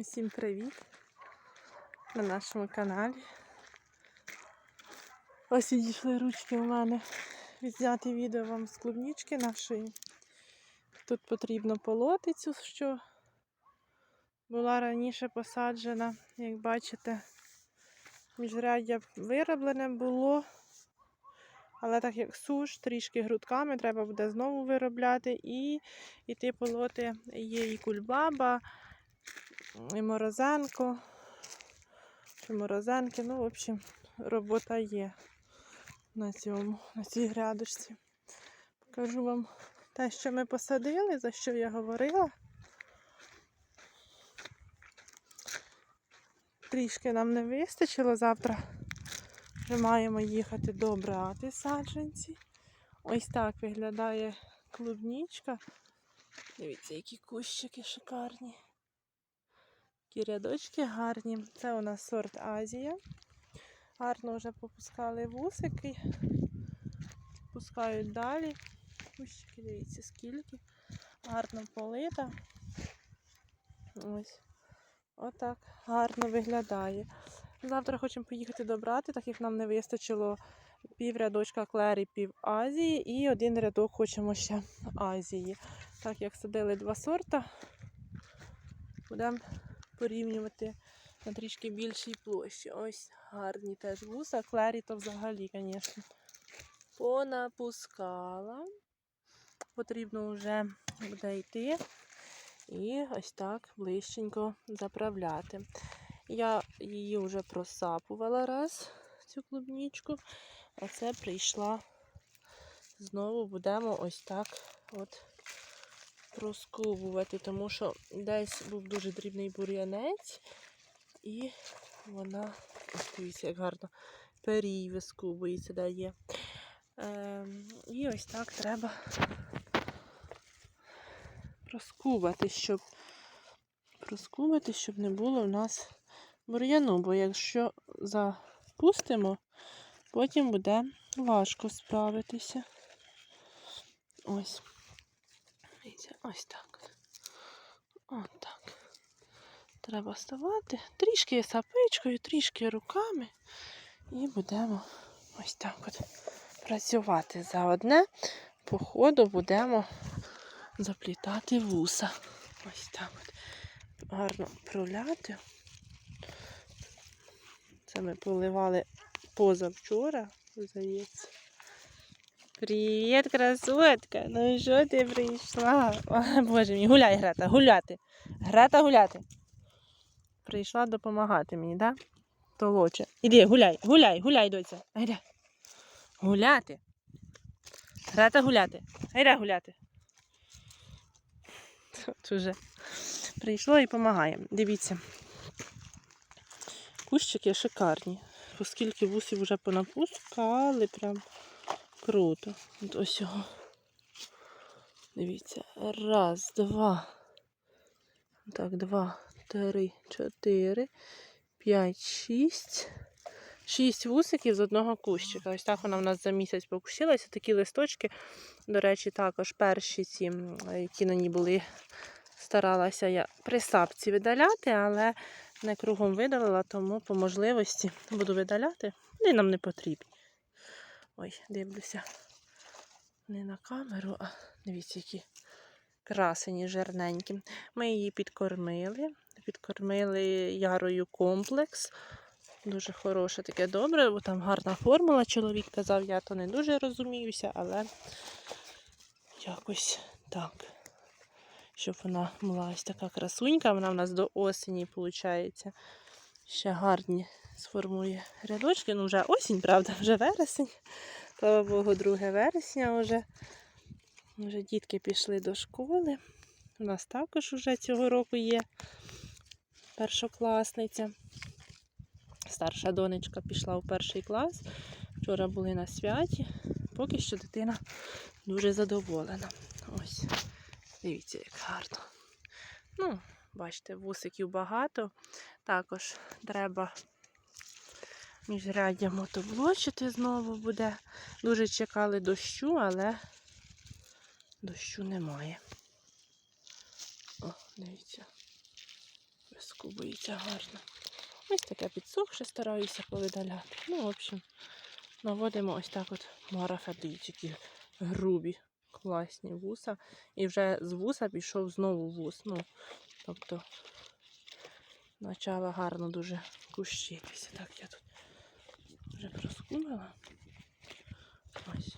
Усім привіт на нашому каналі. Ось дійшли ручки у мене відзняти відео вам з клубнічки нашої. Тут потрібно полотицю, що була раніше посаджена. Як бачите, міжряддя вироблене було. Але так як суш, трішки грудками, треба буде знову виробляти і йти полоти. Є і кульбаба, і морозенко, чи морозенки. Ну, в общем, робота є на цьому, на цій грядочці. Покажу вам те, що ми посадили, за що я говорила. Трішки нам не вистачило завтра. Вже маємо їхати добрати саджанці. Ось так виглядає клубнічка. Дивіться, які кущики шикарні. Такі рядочки гарні. Це у нас сорт Азія. Гарно вже попускали вусики. Пускають далі. Кущики, дивіться, скільки. Гарно полита. Ось. Отак гарно виглядає. Завтра хочемо поїхати добрати, так як нам не вистачило пів рядочка клері, пів Азії і один рядок хочемо ще Азії. Так як садили два сорта, будемо порівнювати на трішки більшій площі. Ось гарні теж вуса. Клері то взагалі, звісно. Понапускала. Потрібно вже буде йти і ось так ближченько заправляти. Я її вже просапувала раз, цю клубнічку, а це прийшла. Знову будемо ось так от проскубувати, тому що десь був дуже дрібний бур'янець, і вона, дивіться, як гарно перій вискубується, де є. Ем, і ось так треба проскубати, щоб проскубати, щоб не було в нас бур'яну, бо якщо запустимо, потім буде важко справитися. Ось. Ось так. Ось так. Треба ставати трішки сапичкою, трішки руками. І будемо ось так от працювати за одне. По ходу будемо заплітати вуса. Ось так от. Гарно проляти. Це ми поливали позавчора, здається. Привіт, красотка! Ну що ти прийшла? О, Боже мій, гуляй, Грета, гуляти. Грета гуляти. Прийшла допомагати мені, так? Да? Толоче. Іди, гуляй, гуляй, гуляй, доця. Гайда. Гуляти. Грета гуляти. Гайда гуляти. Тут уже прийшло і допомагає. Дивіться. Кущики шикарні. Оскільки вусів вже понапускали, прям круто. От ось його. Дивіться. Раз, два. Так, два, три, чотири, п'ять, шість. Шість вусиків з одного кущика. Ось так вона в нас за місяць покущилася. Такі листочки, до речі, також перші ці, які на ній були, старалася я при сапці видаляти, але не кругом видалила, тому по можливості буду видаляти. Вони нам не потрібні. Ой, дивлюся. Не на камеру, а дивіться, які красені, жирненькі. Ми її підкормили. Підкормили ярою комплекс. Дуже хороше, таке добре, бо там гарна формула. Чоловік казав, я то не дуже розуміюся, але якось так. Щоб вона була ось така красунька, вона в нас до осені, виходить, ще гарні сформує рядочки. Ну, вже осінь, правда, вже вересень. Слава Богу, 2 вересня вже. Вже дітки пішли до школи. У нас також вже цього року є першокласниця. Старша донечка пішла у перший клас. Вчора були на святі. Поки що дитина дуже задоволена. Ось, дивіться, як гарно. Ну, бачите, вусиків багато. Також треба міжряддя мотоблочити знову буде. Дуже чекали дощу, але дощу немає. О, дивіться. Виску гарно. Ось таке підсохше стараюся повидаляти. Ну, в общем, наводимо ось так от марафетички грубі, класні вуса. І вже з вуса пішов знову вус. Ну, тобто, почала гарно дуже кущитися. Так, я тут вже проскумила. Ось,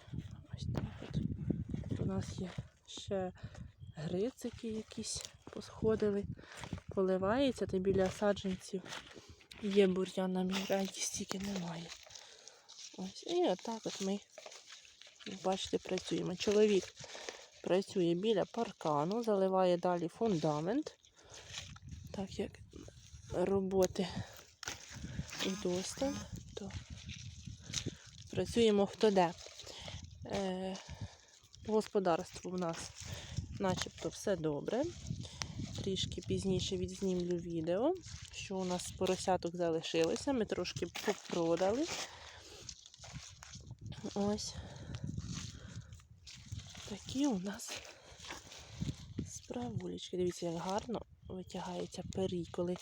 ось так от. У нас є ще грицики якісь посходили. Поливається, та біля саджанців є бур'ян на мігренті, стільки немає. Ось. І отак от ми, бачите, працюємо. Чоловік працює біля паркану, заливає далі фундамент. Так як роботи вдосталь, то працюємо хто де. Е, по господарству в нас начебто все добре. Трішки пізніше відзнімлю відео, що у нас поросяток залишилося. Ми трошки попродали. Ось такі у нас справулечки. Дивіться, як гарно витягається перій, коли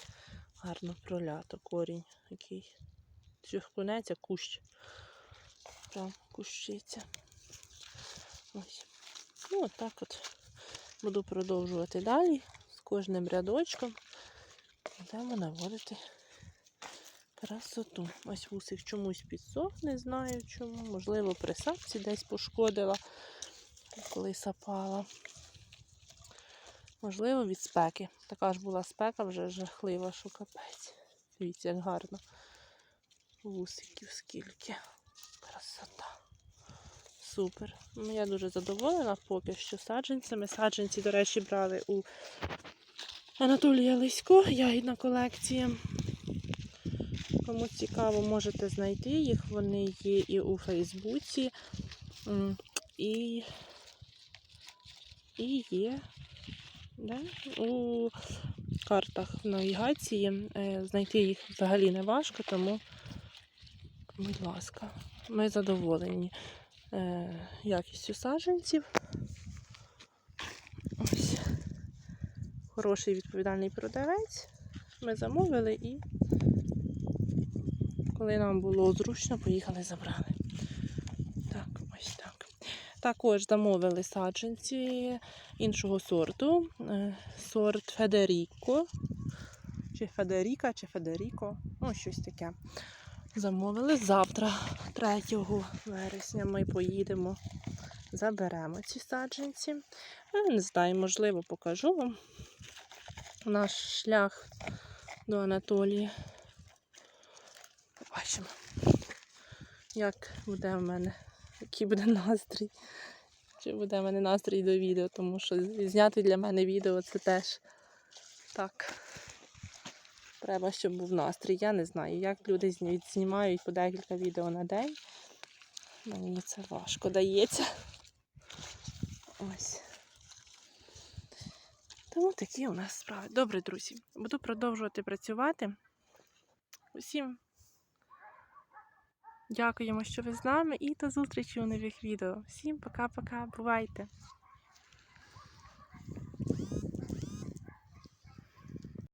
гарно пролято корінь який. Що клонеться кущ. Прям кущиться. Ось. Ну, так от буду продовжувати далі з кожним рядочком. Будемо наводити красоту. Ось вусик чомусь підсох, не знаю чому. Можливо, при сапці десь пошкодила, коли сапала. Можливо, від спеки. Така ж була спека вже жахлива, що капець. Дивіться, як гарно. Вусиків скільки. Красота. Супер. Ну, я дуже задоволена поки що саджанцями. Саджанці, до речі, брали у Анатолія Лисько, ягідна колекція. Кому цікаво, можете знайти їх. Вони є і у Фейсбуці, і, і є да? у картах навігації. Е, Знайти їх взагалі не важко, тому, будь ласка, ми задоволені е, якістю саджанців. Ось. Хороший відповідальний продавець. Ми замовили і коли нам було зручно, поїхали забрали. Так, ось так. Також замовили саджанці іншого сорту. Е, Сорт Федеріко. Чи Федеріка, чи Федеріко. Ну, щось таке. Замовили завтра, 3 вересня, ми поїдемо, заберемо ці саджанці. Не знаю, можливо, покажу вам наш шлях до Анатолії. Побачимо, як буде в мене, який буде настрій. Чи буде в мене настрій до відео, тому що зняти для мене відео це теж так. Треба, щоб був настрій. Я не знаю, як люди знімають по декілька відео на день. Мені це важко дається. Ось. Тому такі у нас справи. Добре, друзі. Буду продовжувати працювати. Усім дякуємо, що ви з нами, і до зустрічі у нових відео. Всім пока-пока. Бувайте!